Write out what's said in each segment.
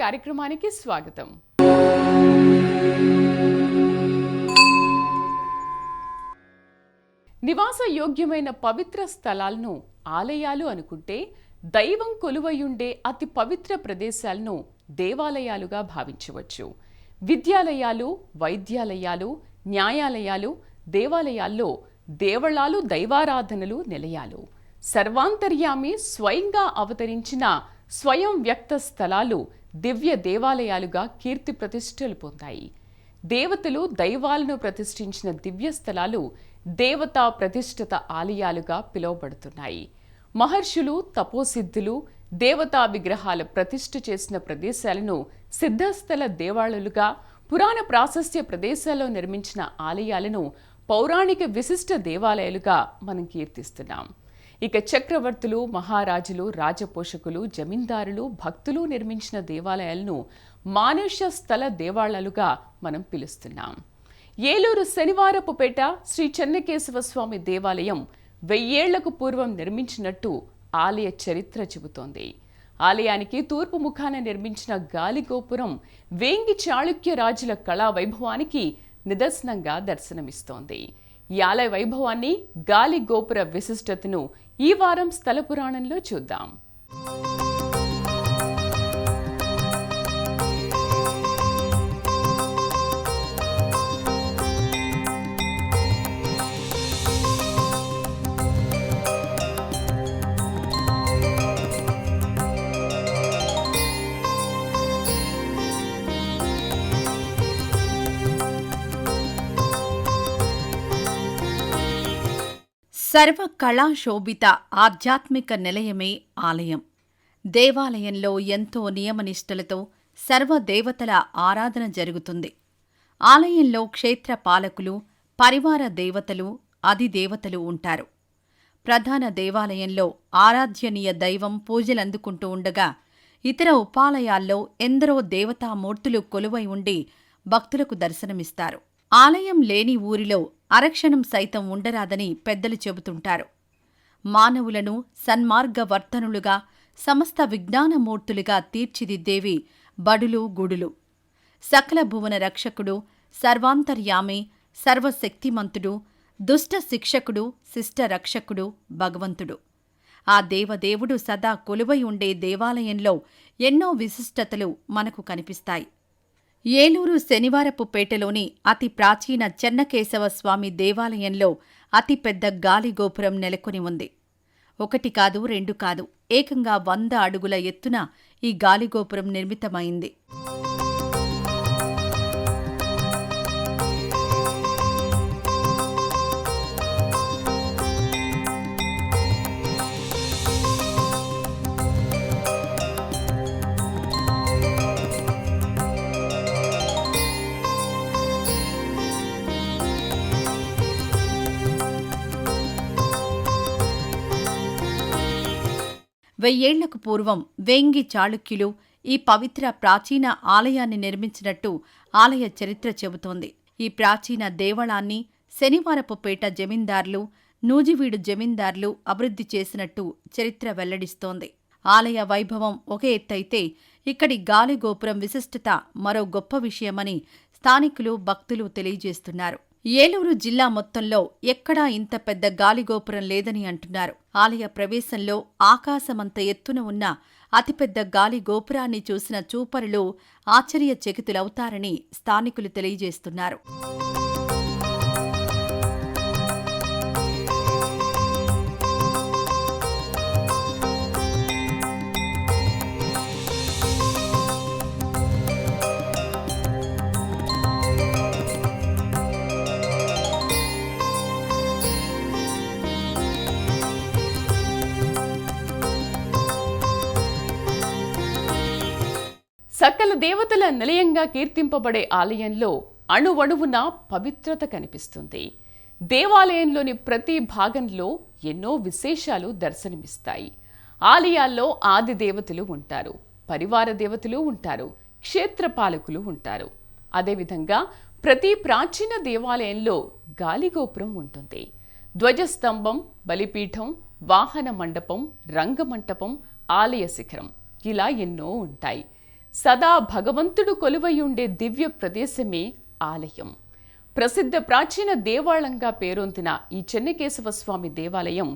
కార్యక్రమానికి స్వాగతం. నివాస యోగ్యమైన పవిత్ర స్థలాలను ఆలయాలు అనుకుంటే దైవం కొలువయుండే అతి పవిత్ర ప్రదేశాలను దేవాలయాలుగా భావించవచ్చు. విద్యాలయాలు వైద్యాలయాలు న్యాయాలయాలు దేవాలయాల్లో దేవళాలు దైవారాధనలు నిలయాలు. సర్వాంతర్యామి స్వయంగా అవతరించిన స్వయం వ్యక్త స్థలాలు దివ్య దేవాలయాలుగా కీర్తి ప్రతిష్టలు పొందాయి. దేవతలు దైవాలను ప్రతిష్ఠించిన దివ్య స్థలాలు దేవతా ప్రతిష్ఠిత ఆలయాలుగా పిలువబడుతున్నాయి. మహర్షులు తపోసిద్ధులు దేవతా విగ్రహాల ప్రతిష్ఠ చేసిన ప్రదేశాలను సిద్ధస్థల దేవాలయాలుగా పురాణ ప్రాశస్త్య ప్రదేశాల్లో నిర్మించిన ఆలయాలను పౌరాణిక విశిష్ట దేవాలయాలుగా మనం కీర్తిస్తున్నాం. ఇక చక్రవర్తులు మహారాజులు రాజపోషకులు జమీందారులు భక్తులు నిర్మించిన దేవాలయాలను మానుష్య స్థల దేవాలయాలుగా మనం పిలుస్తున్నాం. ఏలూరు శనివారపుపేట శ్రీ చెన్నకేశవ స్వామి దేవాలయం వెయ్యేళ్ళకు పూర్వం నిర్మించినట్టు ఆలయ చరిత్ర చెబుతోంది. ఆలయానికి తూర్పు ముఖాన నిర్మించిన గాలిగోపురం వేంగి చాళుక్య రాజుల కళా వైభవానికి నిదర్శనంగా దర్శనమిస్తోంది. ఈ ఆలయ వైభవాన్ని గాలి గోపుర విశిష్టతను ఈ వారం స్థల పురాణంలో చూద్దాం. సర్వ కళాశోభిత ఆధ్యాత్మిక నిలయమే ఆలయం. దేవాలయంలో ఎంతో నియమనిష్టలతో సర్వ దేవతల ఆరాధన జరుగుతుంది. ఆలయంలో క్షేత్ర పాలకులు పరివార దేవతలు అధిదేవతలు ఉంటారు. ప్రధాన దేవాలయంలో ఆరాధ్యనీయ దైవం పూజలందుకుంటూ ఉండగా ఇతర ఉపాలయాల్లో ఎందరో దేవతామూర్తులు కొలువై ఉండి భక్తులకు దర్శనమిస్తారు. ఆలయం లేని ఊరిలో అరక్షణం సైతం ఉండరాదని పెద్దలు చెబుతుంటారు. మానవులను సన్మార్గవర్తనులుగా సమస్త విజ్ఞానమూర్తులుగా తీర్చిదిద్దేవి బడులు గుడులు. సకల భువన రక్షకుడు సర్వాంతర్యామి సర్వశక్తిమంతుడు దుష్ట శిక్షకుడు శిష్ట రక్షకుడు భగవంతుడు. ఆ దేవదేవుడు సదా కొలువై ఉండే దేవాలయంలో ఎన్నో విశిష్టతలు మనకు కనిపిస్తాయి. ఏలూరు శనివారపు పేటలోని అతి ప్రాచీన చెన్నకేశవ స్వామి దేవాలయంలో అతిపెద్ద గాలి గోపురం నెలకొని ఉంది. ఒకటి కాదు రెండు కాదు ఏకంగా వంద అడుగుల ఎత్తున ఈ గాలిగోపురం నిర్మితమైంది. వెయ్యేళ్ళకు పూర్వం వేంగి చాళుక్యులు ఈ పవిత్ర ప్రాచీన ఆలయాన్ని నిర్మించినట్టు ఆలయ చరిత్ర చెబుతోంది. ఈ ప్రాచీన దేవళాన్ని శనివారపు పేట జమీందార్లు నూజివీడు జమీందార్లు అభివృద్ధి చేసినట్టు చరిత్ర వెల్లడిస్తోంది. ఆలయ వైభవం ఒక ఎత్తైతే ఇక్కడి గాలిగోపురం విశిష్టత మరో గొప్ప విషయమని స్థానికులు భక్తులు తెలియజేస్తున్నారు. ఏలూరు జిల్లా మొత్తంలో ఎక్కడా ఇంత పెద్ద గాలిగోపురం లేదని అంటున్నారు. ఆలయ ప్రవేశంలో ఆకాశమంత ఎత్తున ఉన్న అతిపెద్ద గాలి గోపురాన్ని చూసిన చూపరులు ఆశ్చర్యచకితులవుతారని స్థానికులు తెలియజేస్తున్నారు. సకల దేవతల నిలయంగా కీర్తింపబడే ఆలయంలో అణువణువున పవిత్రత కనిపిస్తుంది. దేవాలయంలోని ప్రతి భాగంలో ఎన్నో విశేషాలు దర్శనమిస్తాయి. ఆలయాల్లో ఆది దేవతలు ఉంటారు పరివార దేవతలు ఉంటారు క్షేత్రపాలకులు ఉంటారు. అదేవిధంగా ప్రతి ప్రాచీన దేవాలయంలో గాలిగోపురం ఉంటుంది. ధ్వజస్తంభం బలిపీఠం వాహన మండపం రంగమంటపం ఆలయ శిఖరం ఇలా ఎన్నో ఉంటాయి. సదా భగవంతుడు కొలువయుండే దివ్య ప్రదేశమే ఆలయం. ప్రసిద్ధ ప్రాచీన దేవాళంగా పేరొందిన ఈ చెన్నకేశవ స్వామి దేవాలయం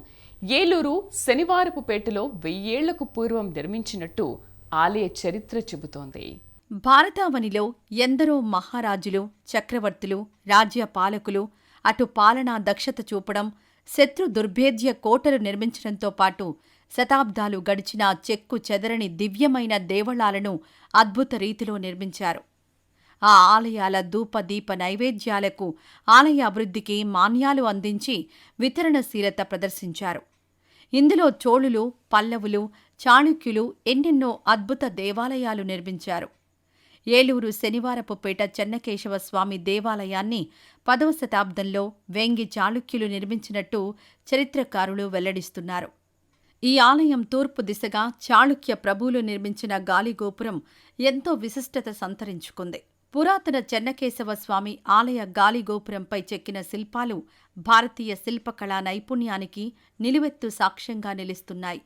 ఏలూరు శనివారపుపేటలో వెయ్యేళ్ళకు పూర్వం నిర్మించినట్టు ఆలయ చరిత్ర చెబుతోంది. భారతావనిలో ఎందరో మహారాజులు చక్రవర్తులు రాజ్య పాలకులు అటు పాలనా దక్షత చూపడం శత్రు దుర్భేద్య కోటలు నిర్మించడంతో పాటు శతాబ్దాలు గడిచిన చెక్కు చెదరని దివ్యమైన దేవళాలను అద్భుత రీతిలో నిర్మించారు. ఆ ఆలయాల ధూపదీప నైవేద్యాలకు ఆలయ అభివృద్ధికి మాన్యాలు అందించి వితరణశీలత ప్రదర్శించారు. ఇందులో చోళులు పల్లవులు చాళుక్యులు ఎన్నెన్నో అద్భుత దేవాలయాలు నిర్మించారు. ఏలూరు శనివారపుపేట చెన్నకేశవ స్వామి దేవాలయాన్ని పదవ శతాబ్దంలో వేంగి చాళుక్యులు నిర్మించినట్టు చరిత్రకారులు వెల్లడిస్తున్నారు. ఈ ఆలయం తూర్పు దిశగా చాళుక్య ప్రభువులు నిర్మించిన గాలిగోపురం ఎంతో విశిష్టత సంతరించుకుంది. పురాతన చెన్నకేశవ స్వామి ఆలయ గాలిగోపురంపై చెక్కిన శిల్పాలు భారతీయ శిల్పకళా నైపుణ్యానికి నిలువెత్తు సాక్ష్యంగా నిలుస్తున్నాయి.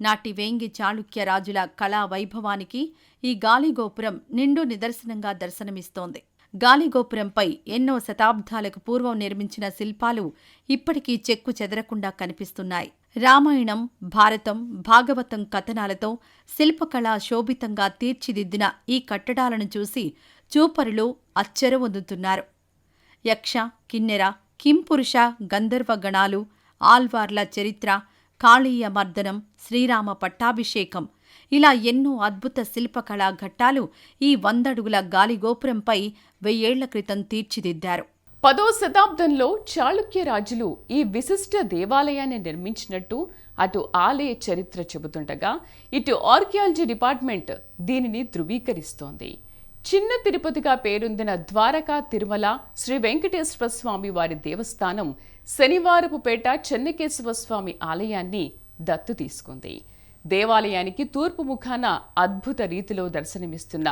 నాటి వేంగి చాళుక్య రాజుల కళా వైభవానికి ఈ గాలిగోపురం నిండు నిదర్శనంగా దర్శనమిస్తోంది. గాలిగోపురంపై ఎన్నో శతాబ్దాలకు పూర్వం నిర్మించిన శిల్పాలు ఇప్పటికీ చెక్కు చెదరకుండా కనిపిస్తున్నాయి. రామాయణం భారతం భాగవతం కథనాలతో శిల్పకళ శోభితంగా తీర్చిదిద్దిన ఈ కట్టడాలను చూసి చూపరులు అచ్చరవొందుతున్నారు యక్ష కిన్నెర కింపురుష గంధర్వ గణాలు ఆల్వార్ల చరిత్ర కాళీయ మర్దనం శ్రీరామ పట్టాభిషేకం ఇలా ఎన్నో అద్భుత శిల్పకళా ఘట్టాలు ఈ వందడుగుల గాలిగోపురంపై వెయ్యేళ్ళ క్రితం తీర్చిదిద్దారు. పదో శతాబ్దంలో చాళుక్య రాజులు ఈ విశిష్ట దేవాలయాన్ని నిర్మించినట్టు అటు ఆలయ చరిత్ర చెబుతుండగా ఇటు ఆర్కియాలజీ డిపార్ట్మెంట్ దీనిని ధృవీకరిస్తోంది. చిన్న తిరుపతిగా పేరొందిన ద్వారకా తిరుమల శ్రీ వెంకటేశ్వర స్వామి వారి దేవస్థానం శనివారపుపేట చెన్నకేశ్వర స్వామి ఆలయాన్ని దత్తు తీసుకుంది. దేవాలయానికి తూర్పు ముఖాన అద్భుత రీతిలో దర్శనమిస్తున్న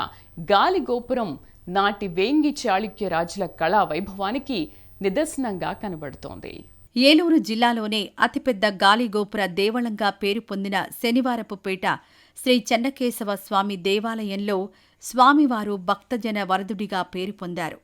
గాలి గోపురం నాటి వేంగి చాళుక్య రాజుల కళా వైభవానికి నిదర్శనంగా కనబడుతోంది. ఏలూరు జిల్లాలోనే అతిపెద్ద గాలిగోపుర దేవళంగా పేరు పొందిన శనివారపుపేట శ్రీ చెన్నకేశవ స్వామి దేవాలయంలో స్వామివారు భక్తజన వరదుడిగా పేరు పొందారు.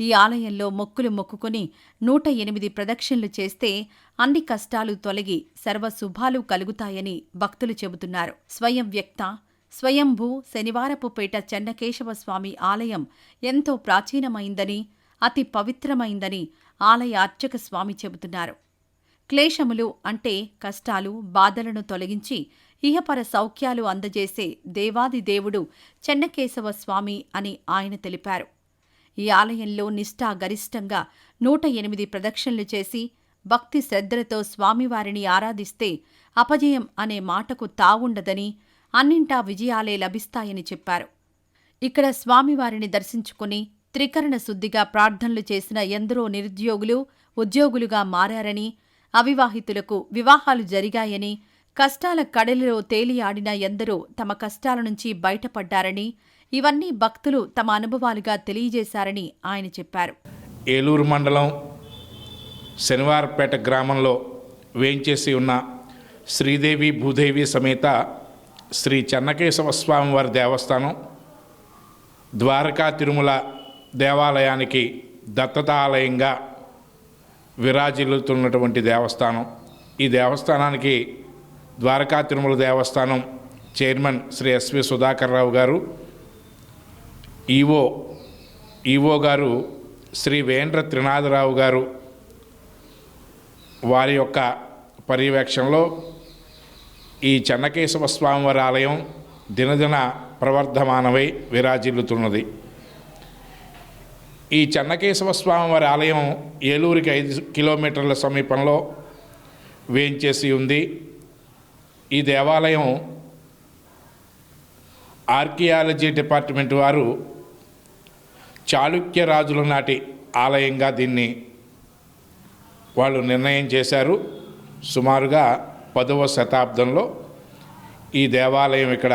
ఈ ఆలయంలో మొక్కులు మొక్కుకుని నూట ఎనిమిది ప్రదక్షిణలు చేస్తే అన్ని కష్టాలు తొలగి సర్వశుభాలు కలుగుతాయని భక్తులు చెబుతున్నారు. స్వయం వ్యక్త స్వయంభూ శనివారపుపేట చెన్నకేశవస్వామి ఆలయం ఎంతో ప్రాచీనమైందని అతి పవిత్రమైందని ఆలయ అర్చక స్వామి చెబుతున్నారు. క్లేశములు అంటే కష్టాలు బాధలను తొలగించి ఇహపర సౌఖ్యాలు అందజేసే దేవాది దేవుడు చెన్నకేశవ స్వామి అని ఆయన తెలిపారు. ఈ ఆలయంలో నిష్ఠా గరిష్టంగా నూట ఎనిమిది ప్రదక్షిణలు చేసి భక్తి శ్రద్ధలతో స్వామివారిని ఆరాధిస్తే అపజయం అనే మాటకు తావుండదని అన్నింటా విజయాలే లభిస్తాయని చెప్పారు. ఇక్కడ స్వామివారిని దర్శించుకుని త్రికరణ శుద్ధిగా ప్రార్థనలు చేసిన ఎందరో నిరుద్యోగులు ఉద్యోగులుగా మారారని అవివాహితులకు వివాహాలు జరిగాయని కష్టాల కడలిలో తేలియాడిన ఎందరో తమ కష్టాల నుంచి బయటపడ్డారని ఇవన్నీ భక్తులు తమ అనుభవాలుగా తెలియజేశారని ఆయన చెప్పారు. ఏలూరు మండలం శనివారపేట గ్రామంలో వేయించేసి ఉన్న శ్రీదేవి భూదేవి సమేత శ్రీ చెన్నకేశవ స్వామివారి దేవస్థానం ద్వారకా తిరుమల దేవాలయానికి దత్తత ఆలయంగా విరాజిల్లుతున్నటువంటి దేవస్థానం. ఈ దేవస్థానానికి Dwaraka Tirumala Devasthanam chairman Shri SV Sudhakar Rao garu EO EO గారు శ్రీ వేంద్ర త్రినాథరావు గారు వారి యొక్క పర్యవేక్షణలో ఈ చెన్నకేశవ స్వామివారి ఆలయం దినదిన ప్రవర్ధమానమై విరాజిల్లుతున్నది. ఈ చెన్నకేశవ స్వామివారి ఆలయం ఏలూరికి ఐదు కిలోమీటర్ల సమీపంలో వేయించేసి ఉంది. ఈ దేవాలయం ఆర్కియాలజీ డిపార్ట్మెంట్ వారు చాళుక్య రాజుల నాటి ఆలయంగా దీన్ని వాళ్ళు నిర్ణయం చేశారు. సుమారుగా పదవ శతాబ్దంలో ఈ దేవాలయం ఇక్కడ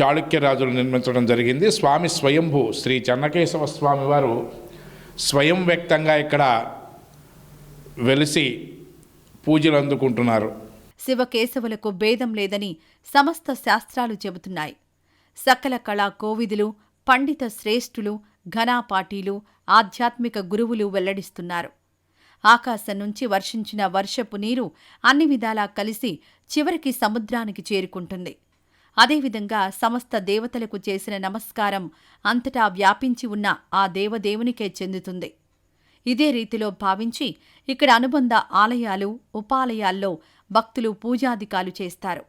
చాళుక్య రాజులు నిర్మించడం జరిగింది. స్వామి స్వయంభూ శ్రీ చెన్నకేశవ స్వామి వారు స్వయం వ్యక్తంగా ఇక్కడ వెలిసి పూజలు అందుకుంటున్నారు. శివకేశవులకు భేదం లేదని సమస్త శాస్త్రాలు చెబుతున్నాయి. సకల కళా కోవిదులు పండిత శ్రేష్ఠులు ఘనాపాటీలు ఆధ్యాత్మిక గురువులు వెల్లడిస్తున్నారు. ఆకాశం నుంచి వర్షించిన వర్షపు నీరు అన్ని విధాలా కలిసి చివరికి సముద్రానికి చేరుకుంటుంది. అదేవిధంగా సమస్త దేవతలకు చేసిన నమస్కారం అంతటా వ్యాపించి ఉన్న ఆ దేవదేవునికే చెందుతుంది. ఇదే రీతిలో భావించి ఇక్కడ అనుబంధ ఆలయాలు ఉపాలయాల్లో భక్తులు పూజాధికాలు చేస్తారు.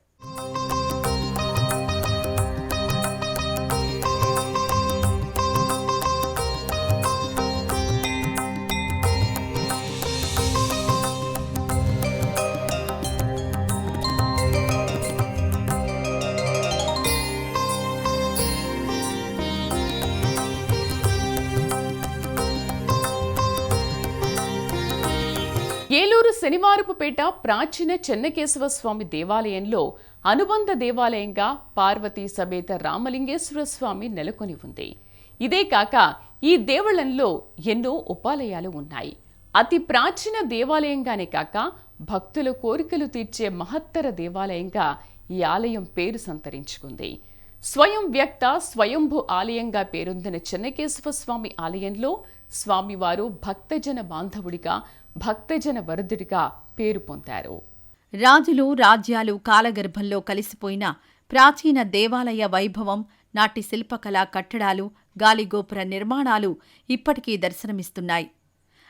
శనివారపుపేట ప్రాచీన చెన్నకేశవ స్వామి దేవాలయంలో అనుబంధ దేవాలయంగా పార్వతీ సమేత రామలింగేశ్వర స్వామి నెలకొని ఉంది. ఇదే కాక ఈ దేవళంలో ఎన్నో ఉపాలయాలు ఉన్నాయి. అతి ప్రాచీన దేవాలయంగానే కాక భక్తుల కోరికలు తీర్చే మహత్తర దేవాలయంగా ఈ ఆలయం పేరు సంతరించుకుంది. స్వయం వ్యక్త స్వయంభు ఆలయంగా పేరొందిన చెన్నకేశవ స్వామి ఆలయంలో స్వామివారు భక్తజన బాంధవుడిగా భక్తజన వరుదుడిగా పేరు పొందారు. రాజులు రాజ్యాలు కాలగర్భంలో కలిసిపోయిన ప్రాచీన దేవాలయ వైభవం నాటి శిల్పకళా కట్టడాలు గాలిగోపుర నిర్మాణాలు ఇప్పటికీ దర్శనమిస్తున్నాయి.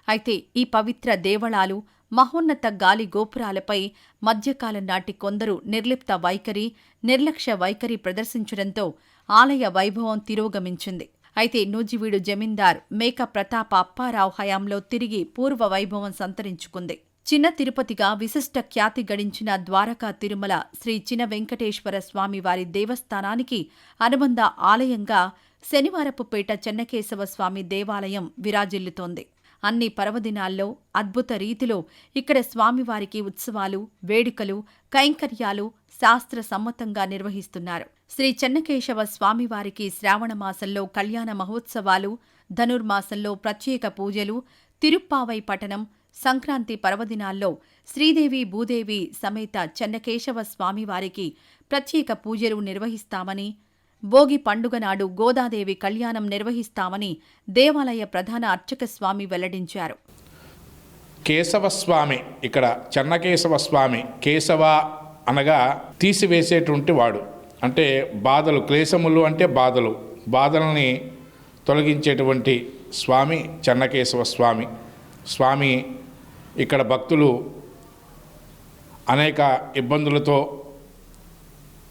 అయితే ఈ పవిత్ర దేవళాలు మహోన్నత గాలి గోపురాలపై మధ్యకాలం నాటి కొందరు నిర్లిప్త వైఖరి నిర్లక్ష్య వైఖరి ప్రదర్శించడంతో ఆలయ వైభవం తిరోగమించింది. అయితే నూజివీడు జమీందార్ మేక ప్రతాప అప్పారావు హయాంలో తిరిగి పూర్వ వైభవం సంతరించుకుంది. చిన్న తిరుపతిగా విశిష్ట ఖ్యాతి గడించిన ద్వారకా తిరుమల శ్రీ చిన వెంకటేశ్వర స్వామి వారి దేవస్థానానికి అనుబంధ ఆలయంగా శనివారపుపేట చెన్నకేశవ స్వామి దేవాలయం విరాజిల్లుతోంది. అన్ని పర్వదినాల్లో అద్భుత రీతిలో ఇక్కడ స్వామివారికి ఉత్సవాలు వేడుకలు కైంకర్యాలు శాస్త్ర సమ్మతంగా నిర్వహిస్తున్నారు. శ్రీ చెన్నకేశవ స్వామివారికి శ్రావణ మాసంలో కళ్యాణ మహోత్సవాలు ధనుర్మాసంలో ప్రత్యేక పూజలు తిరుప్పావై పట్టణం సంక్రాంతి పర్వదినాల్లో శ్రీదేవి భూదేవి సమేత చెన్నకేశవ స్వామివారికి ప్రత్యేక పూజలు నిర్వహిస్తామని భోగి పండుగ నాడు గోదాదేవి కళ్యాణం నిర్వహిస్తామని దేవాలయ ప్రధాన అర్చక స్వామి వెల్లడించారు. కేశవస్వామి ఇక్కడ చెన్నకేశవ స్వామి కేశవ అనగా తీసివేసేటువంటి వాడు. అంటే బాధలు క్లేశములు అంటే బాధలు. బాధలని తొలగించేటువంటి స్వామి చెన్నకేశవ స్వామి. స్వామి ఇక్కడ భక్తులు అనేక ఇబ్బందులతో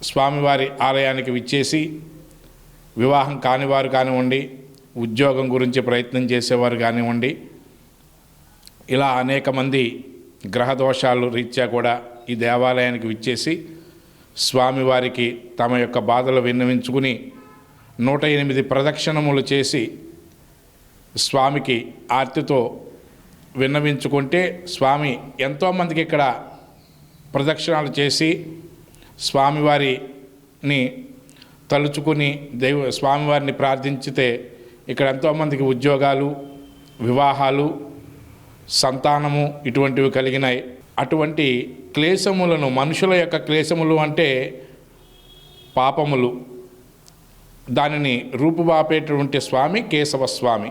స్వామివారి ఆలయానికి విచ్చేసి వివాహం కానివారు కానివ్వండి ఉద్యోగం గురించి ప్రయత్నం చేసేవారు కానివ్వండి ఇలా అనేక మంది గ్రహ దోషాలు రీత్యా కూడా ఈ దేవాలయానికి విచ్చేసి స్వామివారికి తమ యొక్క బాధలు విన్నవించుకుని నూట ఎనిమిది ప్రదక్షిణములు చేసి స్వామికి ఆర్తితో విన్నవించుకుంటే స్వామి ఎంతోమందికి ఇక్కడ ప్రదక్షిణాలు చేసి స్వామివారిని తలుచుకుని దైవ స్వామివారిని ప్రార్థించితే ఇక్కడ ఎంతోమందికి ఉద్యోగాలు వివాహాలు సంతానము ఇటువంటివి కలిగినాయి. అటువంటి క్లేశములను మనుషుల యొక్క క్లేశములు అంటే పాపములు. దానిని రూపుబాపేటటువంటి స్వామి కేశవ స్వామి.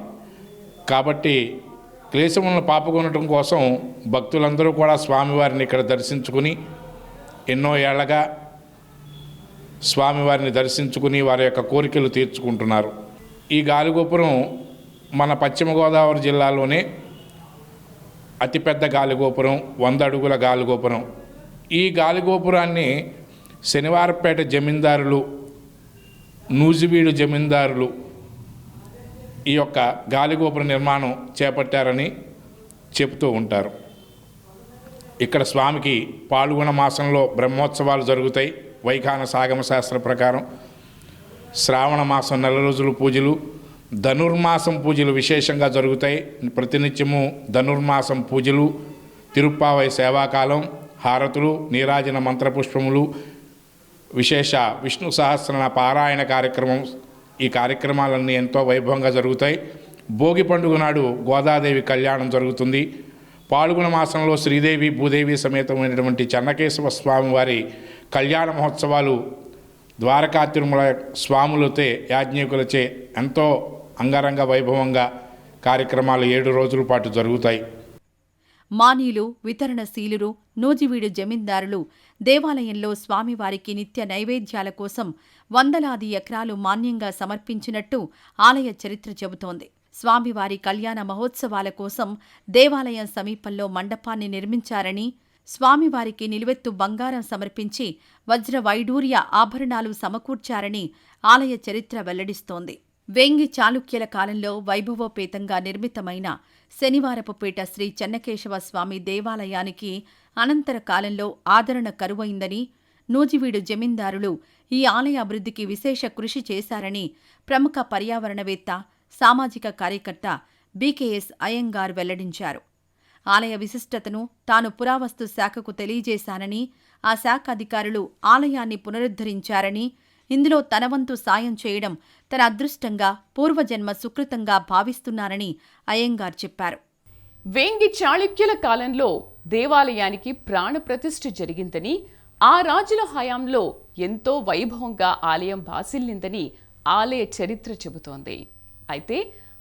కాబట్టి క్లేశములను పాపుకొనటం కోసం భక్తులందరూ కూడా స్వామివారిని ఇక్కడ దర్శించుకుని ఎన్నో ఏళ్ళగా స్వామివారిని దర్శించుకుని వారి యొక్క కోరికలు తీర్చుకుంటున్నారు. ఈ గాలిగోపురం మన పశ్చిమ గోదావరి జిల్లాలోనే అతిపెద్ద గాలిగోపురం వంద అడుగుల గాలిగోపురం. ఈ గాలిగోపురాన్ని శనివారపేట జమీందారులు నూజివీడు జమీందారులు ఈ యొక్క గాలిగోపుర నిర్మాణం చేపట్టారని చెబుతూ ఉంటారు. ఇక్కడ స్వామికి పాల్గొన మాసంలో బ్రహ్మోత్సవాలు జరుగుతాయి. వైఖాన సాగమ శాస్త్ర ప్రకారం శ్రావణ మాసం నెల రోజులు పూజలు ధనుర్మాసం పూజలు విశేషంగా జరుగుతాయి. ప్రతినిత్యము ధనుర్మాసం పూజలు తిరుప్పావై సేవాకాలం హారతులు నీరాజన మంత్రపుష్పములు విశేష విష్ణు సహస్రన పారాయణ కార్యక్రమం. ఈ కార్యక్రమాలన్నీ ఎంతో వైభవంగా జరుగుతాయి. భోగి పండుగ నాడు గోదాదేవి కళ్యాణం జరుగుతుంది. పాల్గొన మాసంలో శ్రీదేవి భూదేవి సమేతమైనటువంటి చెన్నకేశవ స్వామి వారి కళ్యాణ మహోత్సవాలు ద్వారకా తిరుమల స్వాములతో యాజ్ఞికులచే ఎంతో అంగరంగ వైభవంగా కార్యక్రమాలు ఏడు రోజుల పాటు జరుగుతాయి. మానీయులు వితరణశీలురు నూజివీడు జమీందారులు దేవాలయంలో స్వామివారికి నిత్య నైవేద్యాల కోసం వందలాది ఎకరాలు మాన్యంగా సమర్పించినట్టు ఆలయ చరిత్ర చెబుతోంది. స్వామివారి కళ్యాణ మహోత్సవాల కోసం దేవాలయం సమీపంలో మండపాన్ని నిర్మించారని స్వామివారికి నిలువెత్తు బంగారం సమర్పించి వజ్ర వైడూర్య ఆభరణాలు సమకూర్చారని ఆలయ చరిత్ర వెల్లడిస్తోంది. వేంగి చాళుక్యుల కాలంలో వైభవోపేతంగా నిర్మితమైన శనివారపుపేట శ్రీ చెన్నకేశవ స్వామి దేవాలయానికి అనంతర కాలంలో ఆదరణ కరువైందని నూజివీడు జమీందారులు ఈ ఆలయ అభివృద్ధికి విశేష కృషి చేశారని ప్రముఖ పర్యావరణవేత్త సామాజిక కార్యకర్త బీకేఎస్ అయ్యంగార్ వెల్లడించారు. ఆలయ విశిష్టతను తాను పురావస్తు శాఖకు తెలియజేశానని ఆ శాఖ అధికారులు ఆలయాన్ని పునరుద్ధరించారని ఇందులో తనవంతు సాయం చేయడం తన అదృష్టంగా పూర్వజన్మ సుకృతంగా భావిస్తున్నారని అయ్యంగార్ చెప్పారు. వేంగి చాళుక్యుల కాలంలో దేవాలయానికి ప్రాణప్రతిష్ఠ జరిగిందని ఆ రాజుల హయాంలో ఎంతో వైభవంగా ఆలయం బాసిల్లిందని ఆలయ చరిత్ర చెబుతోంది. అయితే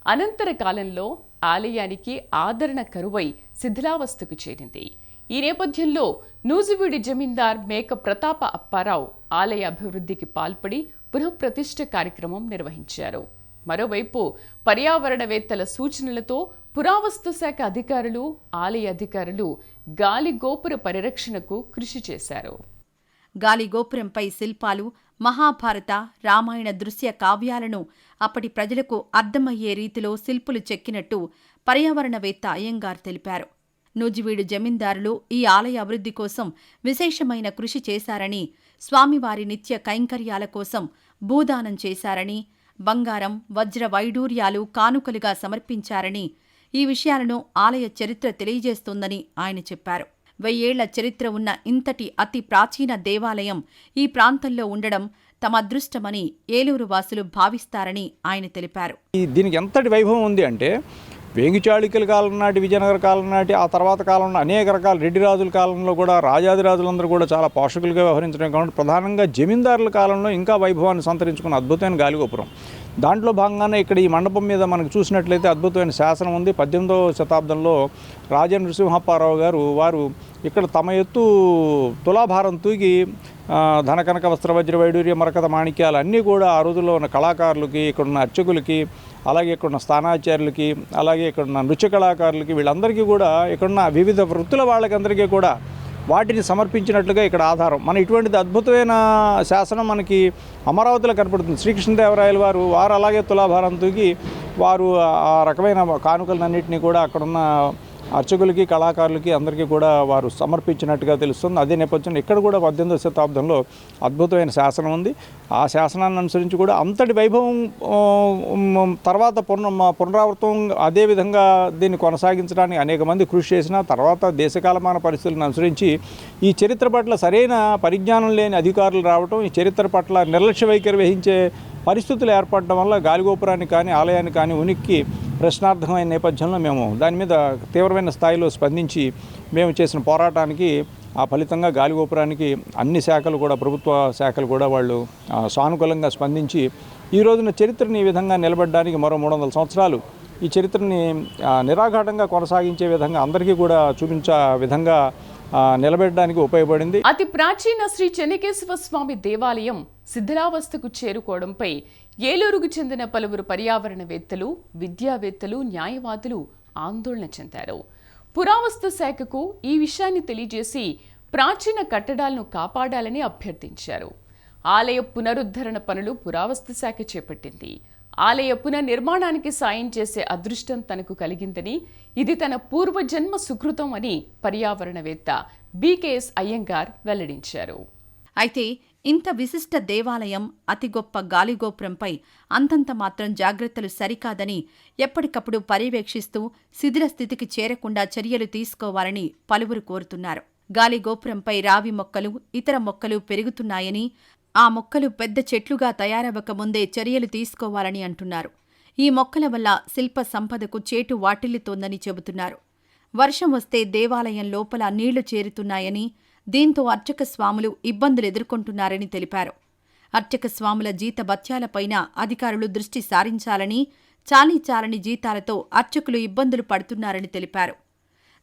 అనంతర కాలంలో ఆలయానికి ఆదరణ కరువై శిథిలావస్థకు చేరింది. ఈ నేపథ్యంలో నూజివీడి జమీందార్ మేక ప్రతాప అప్పారావు ఆలయ అభివృద్ధికి పాల్పడి పునఃప్రతిష్ఠ కార్యక్రమం నిర్వహించారు. మరోవైపు పర్యావరణవేత్తల సూచనలతో పురావస్తు శాఖ అధికారులు ఆలయ అధికారులు గాలి గోపుర పరిరక్షణకు కృషి చేశారు. గాలి గోపురంపై శిల్పాలు మహాభారత రామాయణ దృశ్య కావ్యాలను అప్పటి ప్రజలకు అర్థమయ్యే రీతిలో శిల్పులు చెక్కినట్టు పర్యావరణవేత్త అయ్యంగార్ తెలిపారు. నూజివీడు జమీందారులు ఈ ఆలయ అభివృద్ధి కోసం విశేషమైన కృషి చేశారని స్వామివారి నిత్య కైంకర్యాల కోసం భూదానం చేశారని బంగారం వజ్ర వైడూర్యాలు కానుకలుగా సమర్పించారని ఈ విషయాలను ఆలయ చరిత్ర తెలియజేస్తోందని ఆయన చెప్పారు. వెయ్యేళ్ళ చరిత్ర ఉన్న ఇంతటి అతి ప్రాచీన దేవాలయం ఈ ప్రాంతంలో ఉండడం తమ అదృష్టమని ఏలూరు వాసులు భావిస్తారని ఆయన తెలిపారు. దీనికి ఎంతటి వైభవం ఉంది అంటే వేంగి చాళుక్యుల కాలం నాటి విజయనగర కాలం నాటి ఆ తర్వాత కాలంలో అనేక రకాల రెడ్డి రాజుల కాలంలో కూడా రాజాది రాజులందరూ కూడా చాలా పోషకులుగా వ్యవహరించడం కాబట్టి ప్రధానంగా జమీందారుల కాలంలో ఇంకా వైభవాన్ని సంతరించుకున్న అద్భుతమైన గాలిగోపురం. దాంట్లో భాగంగానే ఇక్కడ ఈ మండపం మీద మనకు చూసినట్లయితే అద్భుతమైన శాసనం ఉంది. పద్దెనిమిదవ శతాబ్దంలో రాజ నృసింహప్పారావు గారు వారు ఇక్కడ తమ ఎత్తు తులాభారం తూగి ధనకనక వస్త్ర వజ్ర వైడూర్య మరకత మాణిక్యాలు అన్నీ కూడా ఆ రోజుల్లో ఉన్న కళాకారులకి ఇక్కడున్న అర్చకులకి అలాగే ఇక్కడున్న స్థానాచార్యులకి అలాగే ఇక్కడున్న నృత్య కళాకారులకి వీళ్ళందరికీ కూడా ఇక్కడున్న వివిధ వృత్తుల వాళ్ళకందరికీ కూడా వాటిని సమర్పించినట్లుగా ఇక్కడ ఆధారం. మన ఇటువంటిది అద్భుతమైన శాసనం మనకి అమరావతిలో కనపడుతుంది. శ్రీకృష్ణదేవరాయల వారు వారు అలాగే తులాభారం తూగి వారు ఆ రకమైన కానుకలన్నింటినీ కూడా అక్కడున్న అర్చకులకి కళాకారులకి అందరికీ కూడా వారు సమర్పించినట్టుగా తెలుస్తుంది. అదే నేపథ్యంలో ఇక్కడ కూడా పద్దెనిమిదవ శతాబ్దంలో అద్భుతమైన శాసనం ఉంది. ఆ శాసనాన్ని అనుసరించి కూడా అంతటి వైభవం తర్వాత పునర్ పునరావృతం అదేవిధంగా దీన్ని కొనసాగించడానికి అనేక మంది కృషి చేసిన తర్వాత దేశకాలమాన పరిస్థితులను అనుసరించి ఈ చరిత్ర పట్ల సరైన పరిజ్ఞానం లేని అధికారులు రావటం ఈ చరిత్ర పట్ల నిర్లక్ష్య వైఖరి వహించే పరిస్థితులు ఏర్పడడం వల్ల గాలిగోపురాన్ని కానీ ఆలయాన్ని కానీ ఉనికి ప్రశ్నార్థమైన నేపథ్యంలో మేము దాని మీద తీవ్రమైన స్థాయిలో స్పందించి మేము చేసిన పోరాటానికి ఆ ఫలితంగా గాలిగోపురానికి అన్ని శాఖలు కూడా ప్రభుత్వ శాఖలు కూడా వాళ్ళు సానుకూలంగా స్పందించి ఈ రోజున చరిత్రని ఈ విధంగా నిలబడడానికి మరో మూడు వందల సంవత్సరాలు ఈ చరిత్రని నిరాఘాటంగా కొనసాగించే విధంగా అందరికీ కూడా చూపించే విధంగా నిలబెట్టడానికి ఉపయోగపడింది. అతి ప్రాచీన శ్రీ చెన్నకేశ్వర స్వామి దేవాలయం శిథిలావస్థకు చేరుకోవడంపై ఏలూరుకు చెందిన పలువురు పర్యావరణవేత్తలు విద్యావేత్తలు న్యాయవాదులు ఆందోళన చెందారు. పురావస్తు శాఖకు ఈ విషయాన్ని తెలియజేసి ప్రాచీన కట్టడాలను కాపాడాలని అభ్యర్థించారు. ఆలయ పునరుద్ధరణ పనులు పురావస్తు శాఖ చేపట్టింది. ఆలయ పునర్నిర్మాణానికి సాయం చేసే అదృష్టం తనకు కలిగిందని ఇది తన పూర్వజన్మ సుకృతం అని పర్యావరణవేత్త బీకేఎస్ అయ్యంగార్ వెల్లడించారు. అయితే ఇంత విశిష్ట దేవాలయం అతి గొప్ప గాలిగోపురంపై అంతంత మాత్రం జాగ్రత్తలు సరికాదని ఎప్పటికప్పుడు పర్యవేక్షిస్తూ శిథిల స్థితికి చేరకుండా చర్యలు తీసుకోవాలని పలువురు కోరుతున్నారు. గాలిగోపురంపై రావి మొక్కలు ఇతర మొక్కలు పెరుగుతున్నాయని ఆ మొక్కలు పెద్ద చెట్లుగా తయారవ్వక ముందే చర్యలు తీసుకోవాలని అంటున్నారు. ఈ మొక్కల వల్ల శిల్ప సంపదకు చేటు వాటిల్లుతోందని చెబుతున్నారు. వర్షం వస్తే దేవాలయం లోపల నీళ్ళు చేరుతున్నాయని దీంతో అర్చక స్వాములు ఇబ్బందులు ఎదుర్కొంటున్నారని తెలిపారు. అర్చక స్వాముల జీతభత్యాలపైన అధికారులు దృష్టి సారించాలని చాలీ చాలని జీతాలతో అర్చకులు ఇబ్బందులు పడుతున్నారని తెలిపారు.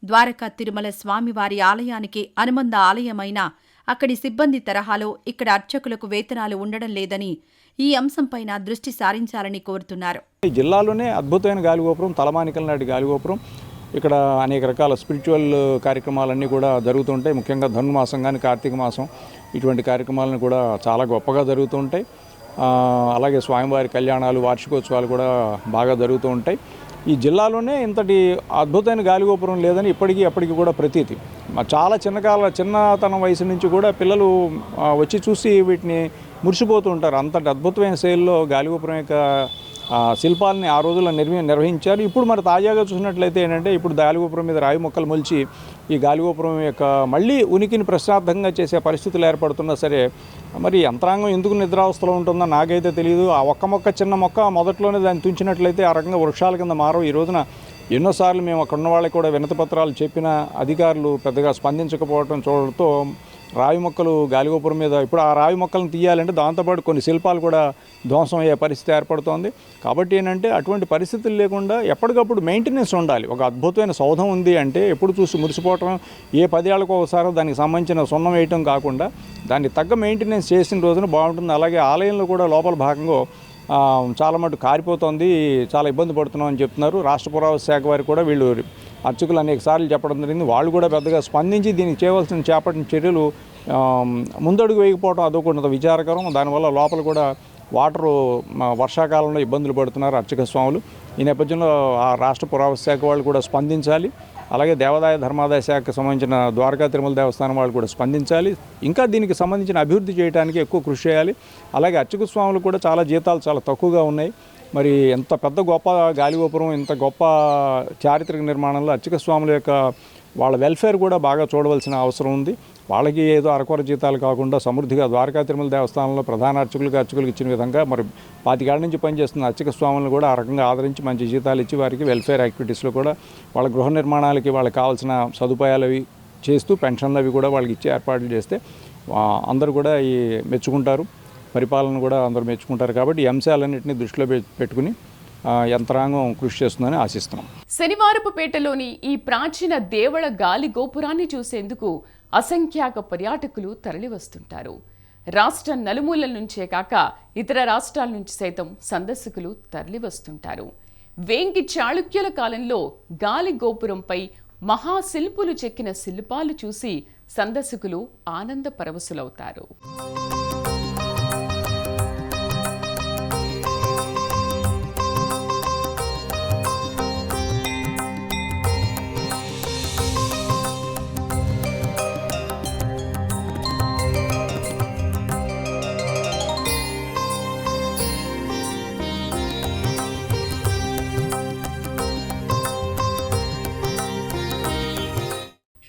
ద్వారకా తిరుమల స్వామివారి ఆలయానికి అనుబంధ ఆలయమైన అక్కడి సిబ్బంది తరహాలో ఇక్కడ అర్చకులకు వేతనాలు ఉండడం లేదని ఈ అంశంపైన దృష్టి సారించాలని కోరుతున్నారు. జిల్లాలోనే అద్భుతమైన గాలిగోపురం తలమానికల నాటి గాలిగోపురం. ఇక్కడ అనేక రకాల స్పిరిచువల్ కార్యక్రమాలన్నీ కూడా జరుగుతుంటాయి. ముఖ్యంగా ధనుర్మాసం కానీ కార్తీక మాసం ఇటువంటి కార్యక్రమాలను కూడా చాలా గొప్పగా జరుగుతూ ఉంటాయి అలాగే స్వామివారి కళ్యాణాలు వార్షికోత్సవాలు కూడా బాగా జరుగుతూ ఉంటాయి. ఈ జిల్లాలోనే ఇంతటి అద్భుతమైన గాలిగోపురం లేదని ఇప్పటికీ అప్పటికి కూడా ప్రతీతి. మా చాలా చిన్నకాల చిన్నతనం వయసు నుంచి కూడా పిల్లలు వచ్చి చూసి వీటిని మురిసిపోతూ ఉంటారు. అంతటి అద్భుతమైన శైలిలో గాలిగోపురం యొక్క శిల్పాలని ఆ రోజుల్లో నిర్మి నిర్వహించారు. ఇప్పుడు మరి తాజాగా చూసినట్లయితే ఏంటంటే ఇప్పుడు గాలిగోపురం మీద రాయి మొక్కలు మొలిచి ఈ గాలిగోపురం యొక్క మళ్ళీ ఉనికిని ప్రశ్నార్థంగా చేసే పరిస్థితులు ఏర్పడుతున్నా సరే మరి యంత్రాంగం ఎందుకు నిద్రావస్థలో ఉంటుందో నాకైతే తెలియదు ఆ ఒక్క మొక్క చిన్న మొక్క మొదట్లోనే దాన్ని తుంచినట్లయితే ఆ రకంగా వృక్షాల కింద మారవు. ఈ రోజున ఎన్నోసార్లు మేము అక్కడ ఉన్న వాళ్ళకి కూడా వినతి పత్రాలు చెప్పిన అధికారులు పెద్దగా స్పందించకపోవడం చూడడంతో రావి మొక్కలు గాలిగోపురం మీద ఇప్పుడు ఆ రావి మొక్కలను తీయాలంటే దాంతోపాటు కొన్ని శిల్పాలు కూడా ధ్వంసం అయ్యే పరిస్థితి ఏర్పడుతోంది. కాబట్టి ఏంటంటే అటువంటి పరిస్థితులు లేకుండా ఎప్పటికప్పుడు మెయింటెనెన్స్ ఉండాలి. ఒక అద్భుతమైన సౌధం ఉంది అంటే ఎప్పుడు చూసి మురిసిపోవటం ఏ పదేళ్ళకు ఒకసారి దానికి సంబంధించిన సున్నం వేయటం కాకుండా దాన్ని తగ్గ మెయింటెనెన్స్ చేసిన రోజున బాగుంటుంది. అలాగే ఆలయంలో కూడా లోపల భాగంగా చాలా మటు కారిపోతుంది. చాలా ఇబ్బంది పడుతున్నాం అని చెప్తున్నారు. రాష్ట్ర పురావస్తు శాఖ వారు కూడా వీళ్ళు అర్చకులు అనేక సార్లు చెప్పడం జరిగింది. వాళ్ళు కూడా పెద్దగా స్పందించి దీనికి చేయవలసిన చేపట్టిన చర్యలు ముందడుగు వేయకపోవడం అదొక విచారకరం. దానివల్ల లోపల కూడా వాటరు వర్షాకాలంలో ఇబ్బందులు పడుతున్నారు అర్చక స్వాములు. ఈ నేపథ్యంలో ఆ రాష్ట్ర పురావస్తు శాఖ వాళ్ళు కూడా స్పందించాలి. అలాగే దేవాదాయ ధర్మాదాయ శాఖకు సంబంధించిన ద్వారకా తిరుమల దేవస్థానం వాళ్ళు కూడా స్పందించాలి. ఇంకా దీనికి సంబంధించిన అభివృద్ధి చేయడానికి ఎక్కువ కృషి చేయాలి. అలాగే అర్చక స్వాములు కూడా చాలా జీతాలు చాలా తక్కువగా ఉన్నాయి. మరి ఎంత పెద్ద గొప్ప గాలిగోపురం ఇంత గొప్ప చారిత్రక నిర్మాణంలో అర్చక స్వాముల యొక్క వాళ్ళ వెల్ఫేర్ కూడా బాగా చూడవలసిన అవసరం ఉంది. వాళ్ళకి ఏదో అరకొర జీతాలు కాకుండా సమృద్ధిగా ద్వారకా తిరుమల దేవస్థానంలో ప్రధాన అర్చకులకు అర్చకులకు ఇచ్చిన విధంగా మరి పాతికేళ్ళ నుంచి పనిచేస్తున్న అర్చక స్వాములను కూడా ఆ రకంగా ఆదరించి మంచి జీతాలు ఇచ్చి వారికి వెల్ఫేర్ యాక్టివిటీస్లో కూడా వాళ్ళ గృహ నిర్మాణాలకి వాళ్ళకి కావాల్సిన సదుపాయాలు అవి చేస్తూ పెన్షన్లు అవి కూడా వాళ్ళకి ఇచ్చే ఏర్పాట్లు చేస్తే అందరూ కూడా ఈ మెచ్చుకుంటారు. పరిపాలన కూడా అందరూ మెచ్చుకుంటారు కాబట్టి ఈ అంశాలన్నింటినీ దృష్టిలో పెట్టుకుని యంత్రాంగం కృషి చేస్తుందని ఆశిస్తున్నాం. శనివారపుపేటలోని ఈ ప్రాచీన దేవళ గాలి గోపురాన్ని చూసేందుకు అసంఖ్యాక పర్యాటకులు తరలివస్తుంటారు. రాష్ట్ర నలుమూలల నుంచే కాక ఇతర రాష్ట్రాల నుంచి సైతం సందర్శకులు తరలివస్తుంటారు. వేంగి చాళుక్యుల కాలంలో గాలి గోపురంపై మహాశిల్పులు చెక్కిన శిల్పాలు చూసి సందర్శకులు ఆనంద పరవశులవుతారు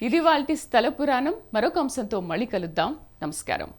ఇది వాళ్ళ స్థల పురాణం మరొక అంశంతో మళ్ళీ కలుద్దాం. నమస్కారం.